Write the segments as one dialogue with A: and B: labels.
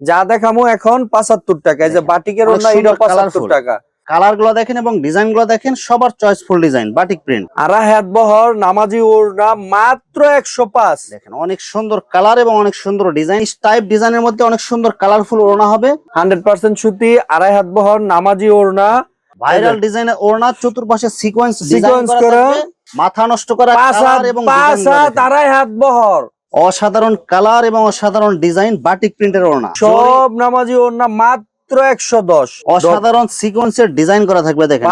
A: যা দেখামো এখন পাঁচাত্তর টাকা। এই যে বাটিকের ওনা এটা পাঁচাত্তর টাকা।
B: কালারগুলো দেখেন এবং ডিজাইনগুলো দেখেন সবার চয়েসফুল ডিজাইন বাটিক প্রিন্ট
A: আড়াই হাত বহর নামাজি ওড়না মাত্র একশো পাঁচ।
B: দেখেন অনেক সুন্দর কালার এবং অনেক সুন্দর ডিজাইন টাইপ ডিজাইনের মধ্যে অনেক সুন্দর কালারফুল ওড়না হবে।
A: হান্ড্রেড পার্সেন্ট সুতি আড়াই হাত বহর নামাজি ওড়না।
B: ভাইরাল ডিজাইনের ওড়না চতুর্পাশে সিকোয়েন্স
A: Sequence
B: করা। মাথা নষ্ট করা কালার এবং
A: পাঁচ হাত আড়াই হাত বহর।
B: অসাধারণ কালার এবং অসাধারণ ডিজাইন বাটিক প্রিন্টের ওড়না।
A: সব নামাজি ওড়না মাত্র একশো দশ।
B: অসাধারণ সিকোয়েন্সের ডিজাইন করা থাকবে দেখেন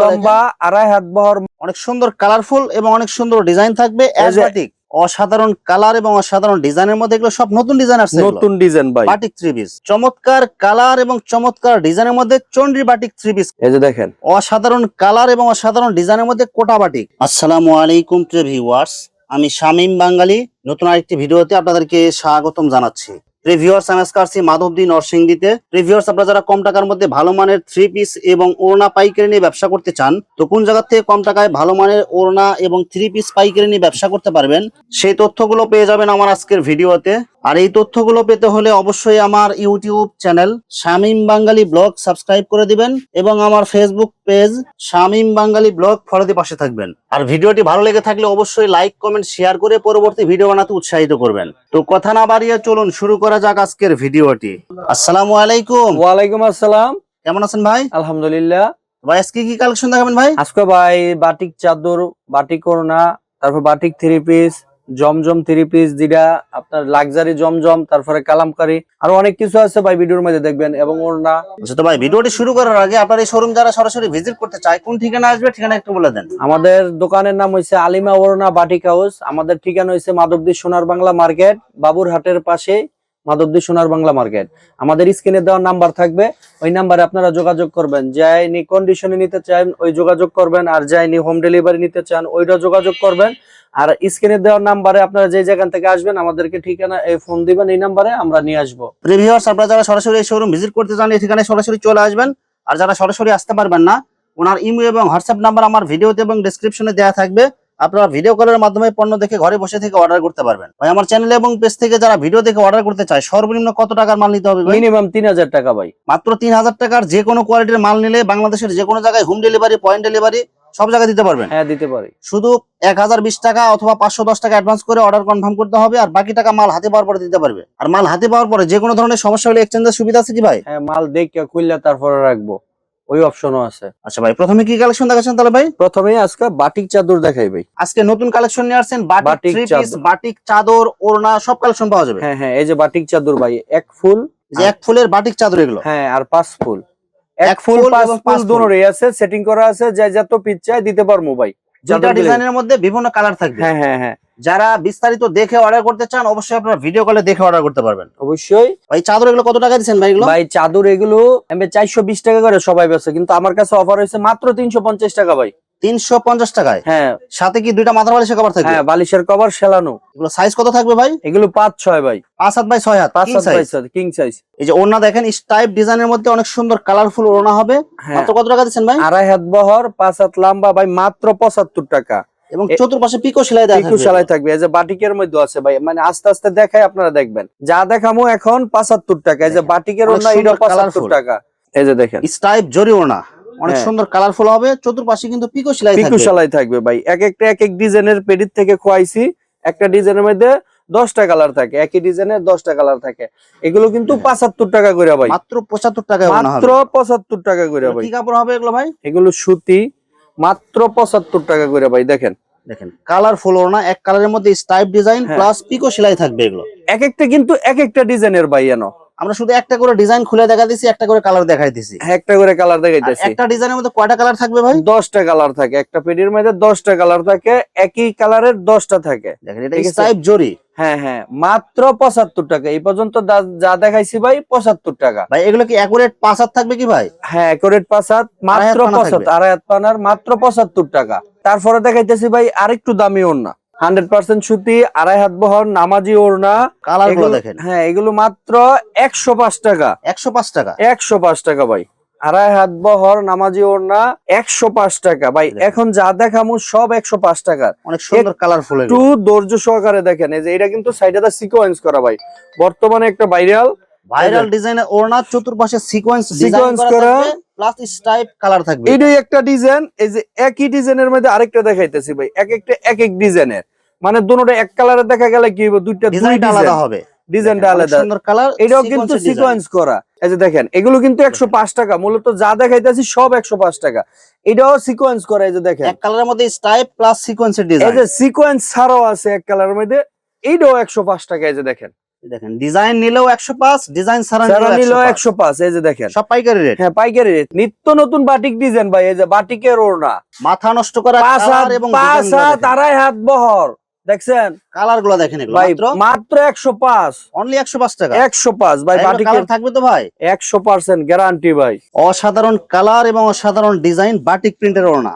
A: লম্বা আড়াই হাত বহর।
B: অনেক সুন্দর কালারফুল এবং অনেক সুন্দর ডিজাইন থাকবে
A: এই
B: অসাধারণ কালার এবং অসাধারণ ডিজাইনের মধ্যে এগুলো সব নতুন ডিজাইন আসছে
A: নতুন ডিজাইন ভাই।
B: বাটিক থ্রি পিস চমৎকার কালার এবং চমৎকার ডিজাইনের মধ্যে চন্ডি বাটিক থ্রি পিস
A: এই যে দেখেন।
B: অসাধারণ কালার এবং অসাধারণ ডিজাইনের মধ্যে কোটা বাটিক। আসসালামু আলাইকুম প্রিয় ভিউয়ার্স আমি শামীম বাঙালি। নতুন আরেকটি ভিডিওতে আপনাদেরকে স্বাগতম জানাচ্ছি। প্রিভিউয়ার্স আমি আজকে আসছি মাধবদী নরসিংদীতে। প্রিভিউয়ার্স আপনারা যারা কম টাকার মধ্যে ভালো মানের থ্রি পিস এবং ওড়না পাইকারি নিয়ে ব্যবসা করতে চান, তো কোন জায়গা থেকে কম টাকায় ভালো মানের ওড়না এবং থ্রি পিস পাইকারি নিয়ে ব্যবসা করতে পারবেন, সেই তথ্যগুলো পেয়ে যাবেন আমার আজকের ভিডিওতে। আর এই তথ্যগুলো পেতে হলে অবশ্যই আমার YouTube channel Shamim Bangali blog subscribe করে দিবেন এবং আমার Facebook page Shamim Bangali blog follow দিয়ে পাশে থাকবেন। আর ভিডিওটি ভালো লেগে থাকলে অবশ্যই লাইক কমেন্ট শেয়ার করে পরবর্তী ভিডিও বানাতে উৎসাহিত করবেন। তো কথা না বাড়িয়ে চলুন শুরু করা যাক আজকের ভিডিওটি। আসসালামু আলাইকুম।
A: ওয়ালাইকুম আসসালাম।
B: কেমন আছেন ভাই?
A: আলহামদুলিল্লাহ।
B: ভাই আজকে কি কালেকশন দেখাবেন ভাই?
A: আজকে ভাই বাটিক চাদর বাটিক ওড়না তারপর batik three piece Zamzam three piece যেটা আপনার লাক্সারি জমজম তারপরে কালামকারি আরও অনেক কিছু আছে ভাই ভিডিওর মধ্যে দেখবেন এবং ওড়না।
B: আচ্ছা তো ভাই ভিডিওটি শুরু করার আগে আপনার এই শোরুম যারা সরাসরি ভিজিট করতে চায় কোন ঠিকানা আসবে ঠিকানা একটু বলে দেন।
A: আমাদের দোকানের নাম হয়েছে আলিমা ওড়না বাটিক হাউস। আমাদের ঠিকানা হয়েছে মাধবদী সোনার বাংলা মার্কেট বাবুরহাটের পাশে মাধবদী সোনার বাংলা মার্কেট। আমাদের স্ক্রিনে দেওয়া নাম্বার থাকবে, ওই নাম্বারে আপনারা যোগাযোগ করবেন। যাইনি কন্ডিশনে নিতে চান, ওই যোগাযোগ করবেন। আর যাইনি হোম ডেলিভারি নিতে চান, ওইটা যোগাযোগ করবেন। আর স্ক্রিনে দেওয়ার নাম্বারে আপনারা যে জায়গা থেকে আসবেন, আমাদেরকে ঠিকানা, এই ফোন দিবেন, এই নাম্বারে আমরা নিয়ে আসব।
B: প্রিভিউয়ার্স আপনারা যারা সরাসরি এই শোরুম ভিজিট করতে চান, এই ঠিকানায় সরাসরি চলে আসবেন। আর যারা সরাসরি আসতে পারবেন না, ওনার ইমো এবং হোয়াটসঅ্যাপ নাম্বার আমার ভিডিওতে এবং ডেসক্রিপশনে দেওয়া থাকবে। আপনারা ভিডিও কলের মাধ্যমে পণ্য দেখে ঘরে বসে থেকে অর্ডার করতে পারবেন। ভাই আমার চ্যানেল এবং পেজ থেকে যারা ভিডিও দেখে অর্ডার করতে চায় সর্বনিম্ন কত টাকার মাল নিতে হবে
A: মিনিমাম তিন হাজার টাকা ভাই।
B: মাত্র তিন হাজার টাকার যে কোনো কোয়ালিটির মাল নিলে বাংলাদেশের যে কোনো জায়গায় হোম ডেলিভারি পয়েন্ট ডেলিভারি সব জায়গায় দিতে পারবেন।
A: হ্যাঁ দিতে পারি।
B: শুধু এক হাজার বিশ টাকা অথবা পাঁচশো দশ টাকা অ্যাডভান্স করে অর্ডার কনফার্ম করতে হবে আর বাকি টাকা মাল হাতে পাওয়ার পরে দিতে পারবে। আর মাল হাতে পাওয়ার পরে যে কোনো ধরনের সমস্যা হলে এক্সচেঞ্জের সুবিধা আছে কি ভাই?
A: হ্যাঁ মাল দেখে খুললে তারপরে রাখব। ওই অপশনও আছে।
B: আচ্ছা ভাই প্রথমে কি কালেকশন দেখাচ্ছেন তাহলে ভাই?
A: প্রথমে আজকে বাটিক চাদর দেখাই ভাই।
B: আজকে নতুন কালেকশন নিয়ে আসছেন বাটিক থ্রি পিস। বাটিক চাদর ওড়না সব কালেকশন পাওয়া যাবে?
A: হ্যাঁ হ্যাঁ এই যে বাটিক চাদর ভাই এক ফুল
B: যে এক ফুলের বাটিক চাদর এগুলো?
A: হ্যাঁ আর পাঁচ ফুল।
B: এক
A: ফুল পাঁচ ফুল। দুটোরই আছে সেটিং করা আছে যে যত পিচ চাই দিতে পারব ভাই। দিলে-
B: ডিজাইনের মধ্যে বিভিন্ন কালার থাকবে।
A: হ্যাঁ হ্যাঁ হ্যাঁ।
B: যারা বিস্তারিত দেখে অর্ডার করতে চান অবশ্যই আপনারা ভিডিও কলে দেখে অর্ডার করতে পারবেন।
A: অবশ্যই।
B: ভাই চাদর এগুলো কত টাকা দিচ্ছেন ভাই এগুলো?
A: ভাই চাদর এগুলো আমি চারশো বিশ টাকা করে সবাই বেছে কিন্তু আমার কাছে অফার হয়েছে মাত্র তিনশো পঞ্চাশ টাকা ভাই।
B: তিনশো পঞ্চাশ টাকায়?
A: হ্যাঁ।
B: সাথে কি দুইটা মাথা বালিশের কভার থাকবে?
A: হ্যাঁ বালিশের কভার সেলানো।
B: এগুলো সাইজ কত থাকবে ভাই?
A: এগুলো পাঁচ ছয় ভাই।
B: পাঁচ হাত বাই ছয় হাত
A: পাঁচ
B: size।
A: বাই সাত কিং সাইজ
B: এই যে ওড়না দেখেন টাইপ ডিজাইনের মধ্যে অনেক সুন্দর কালারফুল ওড়না হবে।
A: হ্যাঁ।
B: মাত্র কত টাকা দিচ্ছেন ভাই?
A: আড়াই হাত বহর পাঁচ হাত লম্বা ভাই মাত্র পঁচাত্তর টাকা।
B: এবং চতুর্পাশে পিকো সেলাই দেওয়া
A: পিকু
B: থাকবে।
A: সেলাই থাকবে। এই যে বাটিকের মধ্যে আছে ভাই মানে আস্তে আস্তে দেখাই আপনারা দেখবেন। যা দেখামো এখন পাঁচাত্তর টাকা। এই যে বাটিকের ওনা এটা
B: সুন্দর
A: পাঁচাত্তর
B: colourful।
A: টাকা। এই যে দেখেন।
B: স্টাইপ জরি ওড়না। অনেক
A: হ্যাঁ।
B: সুন্দর কালারফুল হবে। চতুর্পাশে কিন্তু পিকো সেলাই
A: পিকু সেলাই থাকবে ভাই। এক একটা এক এক ডিজাইনের পেডির থেকে খোয়াইছি। একটা ডিজাইনের মধ্যে দশটা কালার থাকে। একই ডিজাইনের দশটা কালার থাকে। এগুলো কিন্তু পঁচাত্তর টাকা করে ভাই।
B: মাত্র পঁচাত্তর টাকা
A: মাত্র পঁচাত্তর টাকা করে ভাই।
B: কি কাপড় হবে এগুলো ভাই?
A: এগুলো সুতি। মাত্র পঁচাত্তর টাকা করে ভাই। দেখেন।
B: দেখেন। কালারফুল ওড়না এক কালারের মধ্যে স্টাইপ ডিজাইন
A: হ্যাঁ।
B: প্লাস পিকো সেলাই থাকবে এগুলো।
A: এক একটা কিন্তু এক একটা ডিজাইনের ভাই এনো।
B: আমরা শুধু একটা করে ডিজাইন খুলে দেখা দিছি একটা করে কালার দেখাই দিছি।
A: একটা করে কালার
B: আর
A: দেখাইতেছি
B: একটা ডিজাইনের মধ্যে কয়টা কালার থাকবে ভাই?
A: দশটা কালার থাকে। একটা পেডির মধ্যে দশটা কালার থাকে একই কালারের দশটা থাকে।
B: দেখেন এটা। স্টাইপ জরি।
A: হ্যাঁ হ্যাঁ মাত্র পঁচাত্তর টাকা। এই পর্যন্ত যা- দেখাইছি ভাই পঁচাত্তর টাকা।
B: ভাই এগুলো কি অ্যাকুরেট পাঁচ থাকবে কি ভাই?
A: হ্যাঁ একুরেট পাঁচাত মাত্র
B: আড়াই হাত পানা
A: পঁচাত্তর
B: থাকবে।
A: আড়াই হাত পানার মাত্র পঁচাত্তর টাকা। তারপরে দেখাইতেছি ভাই আরেকটু দামি ওড়না। হান্ড্রেড পার্সেন্ট সুতি আড়াই হাত বহর নামাজি ওড়না। কালারগুলো
B: দেখেন।
A: হ্যাঁ এগুলো মাত্র একশো পাঁচ টাকা।
B: একশো পাঁচ টাকা?
A: একশো পাঁচ টাকা ভাই। আড়াই হাত বহর নামাজি ওড়না একশো পাঁচ টাকা। ভাই এখন যা দেখামু সব একশো পাঁচ টাকার।
B: অনেক সুন্দর কালারফুল
A: একটু ধৈর্য সহকারে দেখেন। এই যে এটা কিন্তু সাইডে সিকোয়েন্স করা ভাই। বর্তমানে একটা ভাইরাল
B: ভাইরাল ডিজাইনের ওড়না চতুর্পাশে সিকোয়েন্স ডিজাইন
A: Sequence
B: করা প্লাস স্ট্রাইপ কালার থাকবে।
A: এটাই একটা ডিজাইন এই যে একই ডিজাইনের মধ্যে আরেকটা দেখাইতেছি ভাই এক একটা এক এক ডিজাইনের মানে দুটোটা এক কালারে দেখা গেলে কি হবে দুইটা দুই
B: আলাদা হবে।
A: ডিজাইনটা আলাদা।
B: সুন্দর কালার
A: এটাও কিন্তু সিকোয়েন্স করা। এই যে দেখেন এগুলো কিন্তু একশো পাঁচ টাকা। মূলত যা দেখাইতেছি সব একশো পাঁচ টাকা। এটাও সিকোয়েন্স করা এই যে দেখেন।
B: এক কালারের মধ্যে স্ট্রাইপ প্লাস সিকোয়েন্সের
A: এই
B: ডিজাইন
A: যে সিকোয়েন্স ছাড়াও আছে এক কালারের মধ্যে। এইটাও একশো পাঁচ টাকা এই যে দেখেন।
B: দেখেন ডিজাইন নিলেও একশো পাঁচ ডিজাইন ছাড়া নিলেও একশো
A: পাঁচ। এই যে দেখেন।
B: সব পাইকারি রেট
A: হ্যাঁ পাইকারি রেট নিত্য নতুন বাটিক ডিজাইন ভাই এই যে বাটিকের ওড়না।
B: মাথা নষ্ট করা
A: পাঁচ হাত
B: এবং
A: পাঁচ হাত আড়াই হাত বহর দেখছেন?
B: কালারগুলো দেখেন এগুলো মাত্র?
A: একশো পাঁচ।
B: অনলি একশো পাঁচ টাকা।
A: একশো পাঁচ ভাই
B: কালার থাকবে তো ভাই?
A: একশো পার্সেন্ট গ্যারান্টি ভাই।
B: অসাধারণ কালার এবং অসাধারণ ডিজাইন বাটিক প্রিন্টের ওড়না।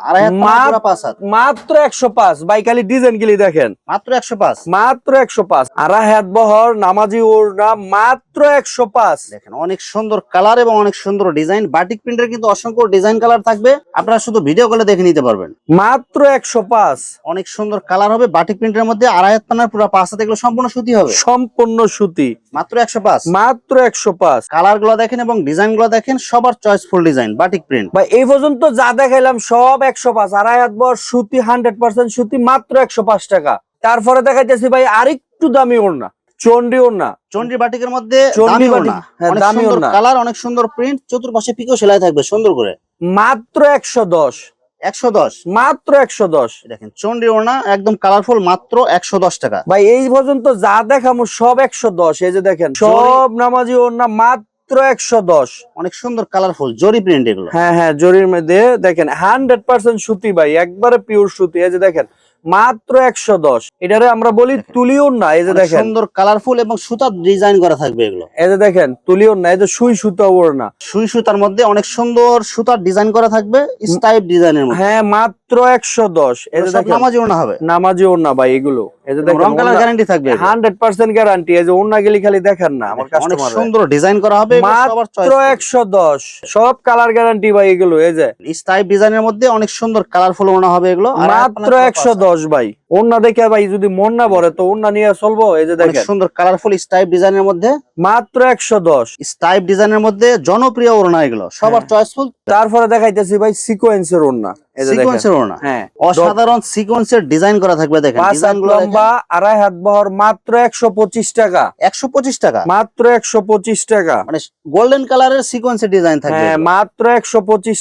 A: মাত্র একশো পাঁচ ভাই খালি ডিজাইন গুলি দেখেন।
B: মাত্র একশো পাঁচ?
A: মাত্র একশো পাঁচ। হাত বহর নামাজি ওড়না মাত্র একশো পাঁচ।
B: দেখেন অনেক সুন্দর কালার এবং অনেক সুন্দর ডিজাইন বাটিক প্রিন্টের কিন্তু অসংখ্য ডিজাইন কালার থাকবে। আপনারা শুধু ভিডিও কলে দেখে নিতে পারবেন।
A: মাত্র একশো পাঁচ।
B: অনেক সুন্দর কালার হবে বাটিক প্রিন্টের মধ্যে। আড়াই পানার পুরো পাঁচ হাত এগুলো সম্পূর্ণ সুতি হবে?
A: সম্পূর্ণ সুতি।
B: মাত্র একশো পাঁচ?
A: মাত্র একশো পাঁচ।
B: কালারগুলো দেখেন এবং ডিজাইনগুলো দেখেন সবার চয়েসফুল ডিজাইন বাটিক প্রিন্ট
A: ভাই এই পর্যন্ত যা দেখাইলাম সব একশো পাঁচ। আড়াই হাত বহর সুতি হান্ড্রেড পার্সেন্ট সুতি মাত্র একশো পাঁচ টাকা। তারপরে দেখাইতেছি ভাই আরেকটু দামি ওড়না চন্ডি ওড়না।
B: চন্ডি বাটিকের মধ্যে
A: চন্ডি
B: দামি ওড়না।
A: হ্যাঁ, দামি ওড়না।
B: কালার অনেক সুন্দর প্রিন্ট চতুর্পাশে পিকো সেলাই থাকবে সুন্দর করে।
A: মাত্র একশো দশ।
B: একশো দশ।
A: মাত্র একশো দশ।
B: দেখেন চন্ডি ওড়না একদম কালারফুল মাত্র একশো দশ টাকা।
A: ভাই এই পর্যন্ত যা দেখামো সব একশো দশ। এই যে দেখেন সব নামাজি ওড়না মাত্র একশো দশ।
B: অনেক সুন্দর কালারফুল জরি প্রিন্ট এগুলো।
A: হ্যাঁ হ্যাঁ জরির মধ্যে দেখেন হান্ড্রেড পার্সেন্ট সুতি ভাই একবারে পিওর সুতি। এই যে দেখেন মাত্র একশো দশ। এটারে আমরা বলি তুলিও না এই যে দেখেন।
B: সুন্দর কালারফুল এবং সুতার ডিজাইন করা থাকবে এগুলো।
A: এই যে দেখেন তুলিও না এই যে সুই সুতা ওর না
B: সুই সুতার মধ্যে অনেক সুন্দর সুতার ডিজাইন করা থাকবে স্টাইপ ডিজাইনের মধ্যে।
A: হ্যাঁ মাত্র একশো দশ। এই যে
B: সব
A: দেখেন
B: নামাজি ওনা হবে।
A: নামাজি ওড়না ভাই এগুলো। এই যে
B: এবং রং কালার গ্যারান্টি থাকবে
A: হান্ড্রেড পার্সেন্ট গ্যারান্টি এই যে গেলি খালি দেখেন না আমার
B: অনেক
A: কাস্টমার
B: সুন্দর ডিজাইন করা হবে
A: মাত্র একশো দশ। সব কালার গ্যারান্টি ভাই এগুলো এই যে।
B: স্টাইপ ডিজাইনের মধ্যে অনেক সুন্দর কালারফুল হবে এগুলো।
A: মাত্র একশো দশ ভাই। ওড়না দেখে ভাই যদি মন না ভরে তো ওড়না নিয়ে চলবো? এই যে দেখেন।
B: সুন্দর কালারফুল স্টাইপ ডিজাইনের মধ্যে
A: মাত্র একশো দশ।
B: স্টাইপ ডিজাইনের মধ্যে জনপ্রিয় ওড়না এগুলো সবার
A: হ্যাঁ।
B: চয়েসফুল
A: তারপরে দেখাইতেছি ভাই সিকোয়েন্সের ওড়না।
B: সিকোয়েন্সের ওড়না।
A: হ্যাঁ।
B: অসাধারণ সিকোয়েন্সের ডিজাইন করা থাকবে দেখেন।
A: হাত লম্বা আড়াই হাত বহর মাত্র একশো পঁচিশ টাকা।
B: একশো পঁচিশ টাকা।
A: মাত্র একশো পঁচিশ টাকা।
B: মানে গোল্ডেন কালারের সিকোয়েন্সের ডিজাইন থাকবে
A: হ্যাঁ মাত্র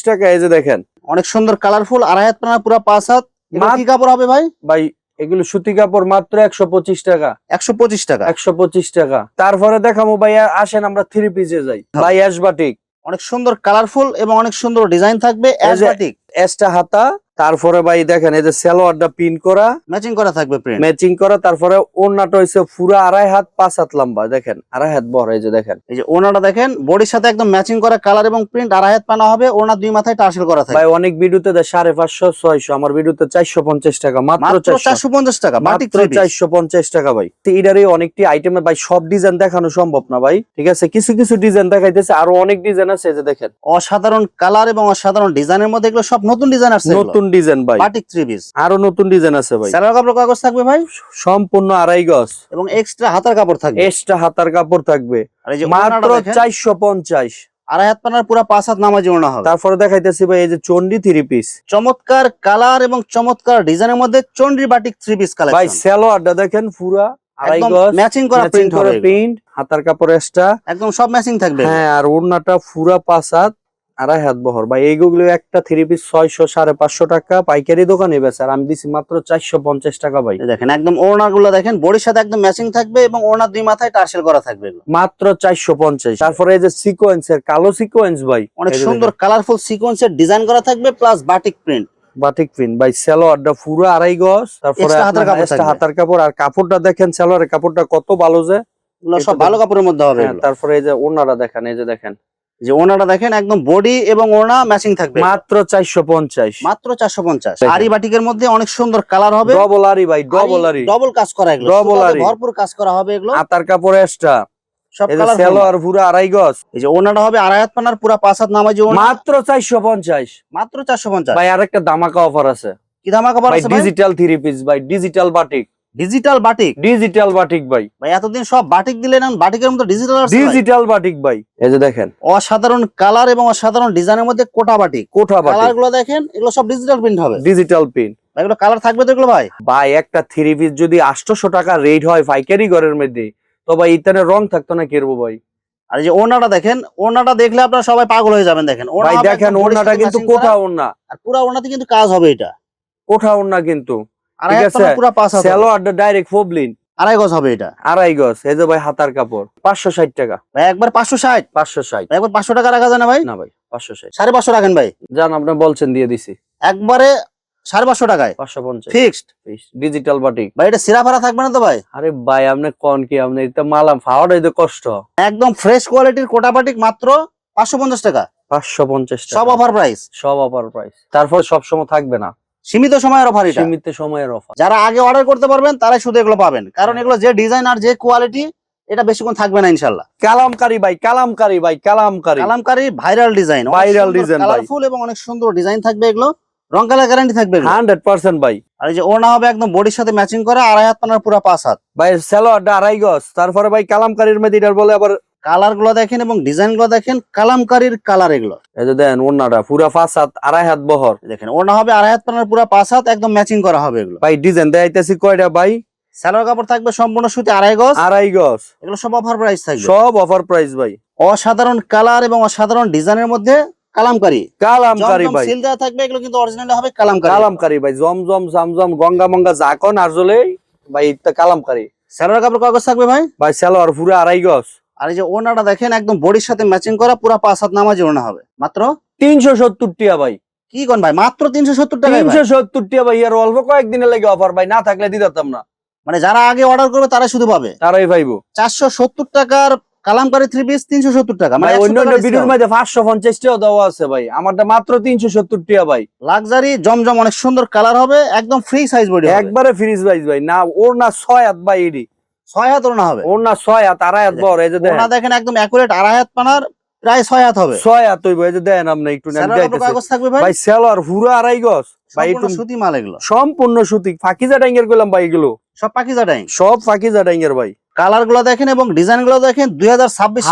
A: টাকা এই যে দেখেন।
B: অনেক সুন্দর কালারফুল আড়াই হাত পুরো পাঁচ হাত। কি কাপড় হবে ভাই?
A: ভাই এগুলো সুতি কাপড় মাত্র একশো পঁচিশ টাকা।
B: একশো পঁচিশ টাকা?
A: একশো পঁচিশ টাকা। তারপরে দেখাবো ভাই আসেন আমরা থ্রি পিসে যাই।
B: হ্যাঁ।
A: ভাই অ্যাশবাটিক
B: অনেক সুন্দর কালারফুল এবং অনেক সুন্দর ডিজাইন থাকবে অ্যাসবাটিক
A: এসটা হাতা তারপরে ভাই দেখেন এই যে সালোয়ারটা পিন করা
B: ম্যাচিং করা থাকবে প্রিন্ট
A: ম্যাচিং করা তারপরে ওড়নাটা হইছে পুরা আড়াই হাত পাঁচ হাত লম্বা দেখেন আড়াই হাত বড় এই যে দেখেন।
B: এই যে ওনাটা দেখেন বডির সাথে একদম ম্যাচিং করা কালার এবং প্রিন্ট আড়াই হাত পানা হবে ওনা দুই মাথায় টার্সেল করা থাকবে
A: ভাই অনেক ভিডিওতে দেয় সাড়ে পাঁচশো ছয়শো আমার ভিডিওতে চারশো পঞ্চাশ টাকা মাত্র চারশো।
B: পঞ্চাশ টাকা
A: মাত্র চারশো পঞ্চাশ টাকা ভাই। তো এটারই অনেকটি আইটেমে ভাই সব ডিজাইন দেখানো সম্ভব না ভাই। ঠিক আছে কিছু কিছু ডিজাইন দেখাইতেছে আরও অনেক ডিজাইন আছে এই যে দেখেন।
B: অসাধারণ কালার এবং অসাধারণ ডিজাইনের মধ্যে এগুলো সব নতুন ডিজাইন আসছে
A: নতুন ডিজাইন ভাই।
B: বাটিক থ্রি পিস
A: আরও নতুন ডিজাইন আছে ভাই।
B: স্যালার কাপড় কাগজ থাকবে ভাই?
A: সম্পূর্ণ আড়াই গজ।
B: এবং এক্সট্রা হাতার কাপড় থাকবে?
A: এক্সট্রা হাতার কাপড় থাকবে। মাত্র চারশো পঞ্চাশ।
B: আড়াই হাত পানার পুরো পাঁচ হাত নামাজি ওনা হবে।
A: তারপরে দেখাইতেছি ভাই এই যে চন্ডি থ্রি পিস
B: চমৎকার কালার এবং চমৎকার ডিজাইনের মধ্যে চন্ডি বাটিক থ্রি পিস
A: ভাই
B: কালেকশন
A: সালোয়ারটা দেখেন পুরা আড়াই
B: একদম
A: গজ।
B: ম্যাচিং করা প্রিন্ট হবে
A: প্রিন্ট হাতার কাপড় এক্সট্রা
B: একদম সব ম্যাচিং থাকবে
A: হ্যাঁ আর ওড়নাটা পুরা পাঁচ হাত। আড়াই হাত বহর। ভাই এইগুলো একটা থ্রি পিস ছয়শো সাড়ে পাঁচশো টাকা পাইকারি দোকানে বেচে আর আমি দিছি মাত্র চারশো পঞ্চাশ টাকা ভাই।
B: দেখেন একদম ওড়না গুলো দেখেন বডির সাথে একদম ম্যাচিং থাকবে এবং ওড়না দুই মাথায় টার্সেল করা থাকবে
A: মাত্র চারশো পঞ্চাশ। তারপরে এই যে সিকোয়েন্স এর কালো সিকোয়েন্স ভাই।
B: অনেক সুন্দর কালারফুল সিকোয়েন্সের ডিজাইন করা থাকবে plus batik print
A: batik print ভাই সালোয়ারটা পুরো আড়াই গজ তারপরে
B: হাতার কাপড়
A: আর কাপড়টা দেখেন সালোয়ারের কাপড়টা কত ভালো যে।
B: সব ভালো কাপড়ের মধ্যে হবে
A: হ্যাঁ, তারপরে এই যে ওনারা দেখেন এই যে দেখেন।
B: যে ওড়নাটা দেখেন একদম বডি এবং ওড়না ম্যাচিং থাকবে।
A: মাত্র চারশো পঞ্চাশ।
B: মাত্র চারশো পঞ্চাশ। আরি বাটিকের মধ্যে অনেক সুন্দর কালার হবে।
A: ডবল আরি ভাই ডবল আরি
B: ডবল কাজ করা এগুলো। সুতাতে
A: আরি।
B: ভরপুর কাজ করা হবে এগুলো।
A: হাতার কাপড় এক্সট্রা মাত্র চারশো পঞ্চাশ।
B: মাত্র চারশো পঞ্চাশ।
A: ভাই আরেকটা দামাকা অফার আছে।
B: কি
A: ভাই ডিজিটাল থ্রি পিস ভাই digital batik
B: digital batik
A: digital batik ভাই।
B: ভাই এতদিন সব বাটিক দিলেন বাটিকের মতো ডিজিটাল
A: ডিজিটাল বাটিক ভাই। এই যে দেখেন।
B: অসাধারণ কালার এবং অসাধারণ ডিজাইনের মধ্যে কোটা বাটিক
A: কোঠা
B: কালার বাটিকগুলো দেখেন এগুলো সব ডিজিটাল প্রিন্ট হবে।
A: ডিজিটাল প্রিন্ট
B: ভাই, এগুলো কালার থাকবে তো এগুলো ভাই?
A: ভাই একটা থ্রি পিস যদি আটশোশো টাকা রেট হয় পাইকারি ঘরের মধ্যে তো ভাই ইতানের রং থাকতো না কেরবো ভাই?
B: আর এই যে ওনাটা দেখেন ওনাটা দেখলে আপনারা সবাই পাগল হয়ে যাবেন দেখেন।
A: ভাই দেখেন ওড়নাটা কিন্তু কোঠা ওড়না।
B: আর পুরো ওড়নাতে কিন্তু কাজ হবে এটা।
A: কোঠা ওড়না কিন্তু।
B: আর
A: ঠিক
B: পুরো পাঁচ হাত হবে।
A: ডাইরেক্ট ফোবলিন
B: আড়াই গজ হবে এটা।
A: আড়াই গজ এই যে ভাই হাতার কাপড় পাঁচশো ষাট টাকা।
B: ভাই একবার পাঁচশো ষাট।
A: পাঁচশো ষাট।
B: একবার পাঁচশো টাকা রাখা যায় না ভাই?
A: না ভাই পাঁচশো ষাট।
B: সাড়ে পাঁচশো রাখেন ভাই।
A: জান আপনি বলছেন দিয়ে দিছি।
B: একবারে সাড়ে পাঁচশো টাকায়।
A: পাঁচশো পঞ্চাশ।
B: ফিক্সড।
A: ডিজিটাল বাটিক
B: ভাই এটা সিরা থাকবে না তো ভাই?
A: আরে ভাই আপনি কোন কি আপনি এটা মালাম ফাওয়াটাই তো কষ্ট।
B: একদম ফ্রেশ কোয়ালিটির কোটা বাটিক মাত্র পাঁচশো পঞ্চাশ টাকা।
A: পাঁচশো পঞ্চাশ
B: সব অফার প্রাইস
A: সব অফার প্রাইস তারপর সবসময় থাকবে না।
B: সীমিত সময়ের অফার এটা।
A: সীমিত সময়ের অফার
B: যারা আগে অর্ডার করতে পারবেন তারাই শুধু এগুলো পাবেন। কারণ
A: হ্যাঁ।
B: এগুলো যে ডিজাইন আর যে কোয়ালিটি এটা বেশিক্ষণ থাকবে না ইনশাল্লাহ
A: কালামকারি ভাই কালামকারি ভাই Kalamkari.
B: Kalamkari viral design
A: viral design.
B: Colourful এবং অনেক সুন্দর ডিজাইন থাকবে এগুলো। রং কালার গ্যারান্টি থাকবে এগুলো।
A: হান্ড্রেড পার্সেন্ট ভাই।
B: আর এই যে ওনা হবে একদম বডির সাথে ম্যাচিং করা আড়াই হাত পানার পুরো পাঁচ হাত।
A: ভাই স্যালোয়ারটা আড়াই গজ। তারপরে ভাই কালামকারির মধ্যে এটার বলে আবার
B: কালারগুলো দেখেন এবং ডিজাইনগুলো দেখেন কালামকারীর কালার এগুলো।
A: এই যে দেন ওড়নাটা পুরা পাঁচ হাত আড়াই হাত বহর।
B: দেখেন ওনা হবে আড়াই হাত পানার পুরো পাঁচ হাত একদম ম্যাচিং করা হবে এগুলো।
A: ভাই ডিজাইন দেখাইতেছি কয়টা ভাই?
B: সালোয়ার কাপড় থাকবে সম্পূর্ণ সুতি আড়াই গজ।
A: আড়াই গজ।
B: এগুলো সব অফার প্রাইস থাকবে।
A: সব অফার প্রাইস ভাই।
B: অসাধারণ কালার এবং অসাধারণ ডিজাইনের মধ্যে কালামকারী।
A: কালামকারী ভাই।
B: সিল দেওয়া থাকবে এগুলো কিন্তু অরিজিনাল হবে কালামকারী।
A: কালামকারি ভাই জমজম জামজম গঙ্গা মঙ্গা জাকন আর জলে ভাই এটা কালামকারি।
B: সালোয়ার কাপড় কাগজ থাকবে ভাই?
A: ভাই স্যালোয়ার পুরো আড়াই গজ।
B: আর এই যে ওনাটা দেখেন একদম বডির সাথে ম্যাচিং করা পুরো পাঁচ হাত নামাজি ওনা হবে। মাত্র?
A: তিনশো সত্তর টিয়া ভাই।
B: কি কোন ভাই? মাত্র তিনশো সত্তর টাকা
A: তিনশো সত্তর টিয়া ভাই আর অল্প কয়েকদিনের লাগে অফার ভাই না থাকলে দিতাম না।
B: মানে যারা আগে অর্ডার করবে তারা শুধু পাবে?
A: তারাই পাইবো।
B: চারশো সত্তর টাকার কালামকারী থ্রি পিস তিনশো সত্তর টাকা। মানে
A: অন্য অন্য ভিডিওর মধ্যে পাঁচশো পঞ্চাশ টাকা দেওয়া আছে ভাই। আমারটা মাত্র তিনশো সত্তর টিয়া ভাই।
B: লাক্সারি জমজম অনেক সুন্দর কালার হবে একদম ফ্রি সাইজ বডি
A: একবারে ফ্রিজ ভাইজ ভাই না ওর না ছয় হাত ভাই এডি।
B: ছয় হাত ওনা হবে।
A: ওর না ছয় হাত আড়াই হাত বড় এই যে দেন।
B: ওনা দেখেন একদম অ্যাকুরেট আড়াই হাত পানার প্রায় ছয় হাত হবে।
A: ছয় হাত হইব এই যে দেন আপনি একটু।
B: ভাই?
A: সেলর পুরো আড়াই ভাই
B: সম্পূর্ণ
A: একটু
B: সুতি মাল এগুলো।
A: সম্পূর্ণ সুতি। ফাঁকিজা ডাইঙ্গের গেলাম ভাই এগুলো।
B: সব পাকিজা ডাইং
A: সব ফাঁকিজা ডাইঙ্গের ভাই।
B: কালারগুলো দেখেন এবং ডিজাইনগুলো দেখেন দুই হাজার ছাব্বিশ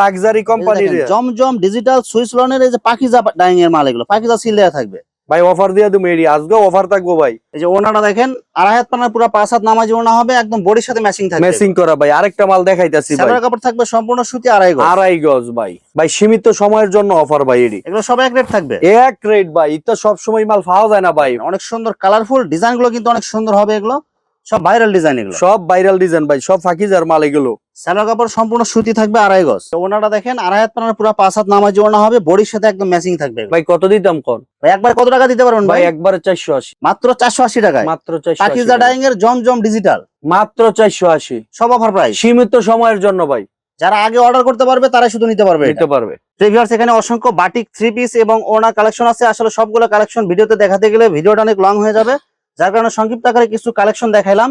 A: লাক্সারি কোম্পানির
B: দেখেন, জমজম ডিজিটাল সুইস লনের এই যে পাকিজা ডাইং এর মাল এগুলো পাকিজা সিল দেওয়া থাকবে।
A: ভাই অফার দিয়ে তুমি এডি আজকে অফার থাকব ভাই।
B: এই যে ওনাটা দেখেন আড়াই হাত পানার পুরো পাঁচ হাত নামাজি ওনা হবে একদম বডির সাথে ম্যাচিং থাকবে।
A: মেসিং করা ভাই আরেকটা মাল দেখাইতাছি ভাই।
B: সালোয়ার কাপড় থাকবে সম্পূর্ণ সুতি আড়াই গজ।
A: আড়াই গজ ভাই। ভাই সীমিত সময়ের জন্য অফার ভাই এডি
B: এগুলো সব এক রেট থাকবে।
A: এক রেট ভাই এটা সব সময় মাল পাওয়া যায় না ভাই।
B: অনেক সুন্দর কালারফুল ডিজাইনগুলো কিন্তু অনেক সুন্দর হবে এগুলো। সব ভাইরাল ডিজাইন এগুলো।
A: সব ভাইরাল ডিজাইন ভাই সব ফাঁকিজার মাল এগুলো।
B: সালোয়ার কাপড় সম্পূর্ণ সুতি থাকবে আড়াই গজ। ওনাটা দেখেন আড়াই হাত পানার পুরো পাঁচ হাত নামাজি ওনা হবে বডির সাথে একদম ম্যাচিং থাকবে।
A: ভাই কত দিতাম কোন?
B: ভাই একবার কত টাকা দিতে পারবেন
A: ভাই একবার চারশো আশি।
B: মাত্র চারশো আশি টাকায়।
A: মাত্র চারশো
B: ডাইং এর জমজম ডিজিটাল
A: মাত্র চারশো আশি।
B: সব অফার প্রাইস
A: সীমিত সময়ের জন্য ভাই।
B: যারা আগে অর্ডার করতে পারবে তারা শুধু নিতে পারবে
A: নিতে পারবে।
B: প্রিভিয়ার্স এখানে অসংখ্য বাটিক থ্রি পিস এবং ওনা কালেকশন আছে। আসলে সবগুলো কালেকশন ভিডিওতে দেখাতে গেলে ভিডিওটা অনেক লং হয়ে যাবে। যার কারণে সংক্ষিপ্ত আকারে কিছু কালেকশন দেখাইলাম।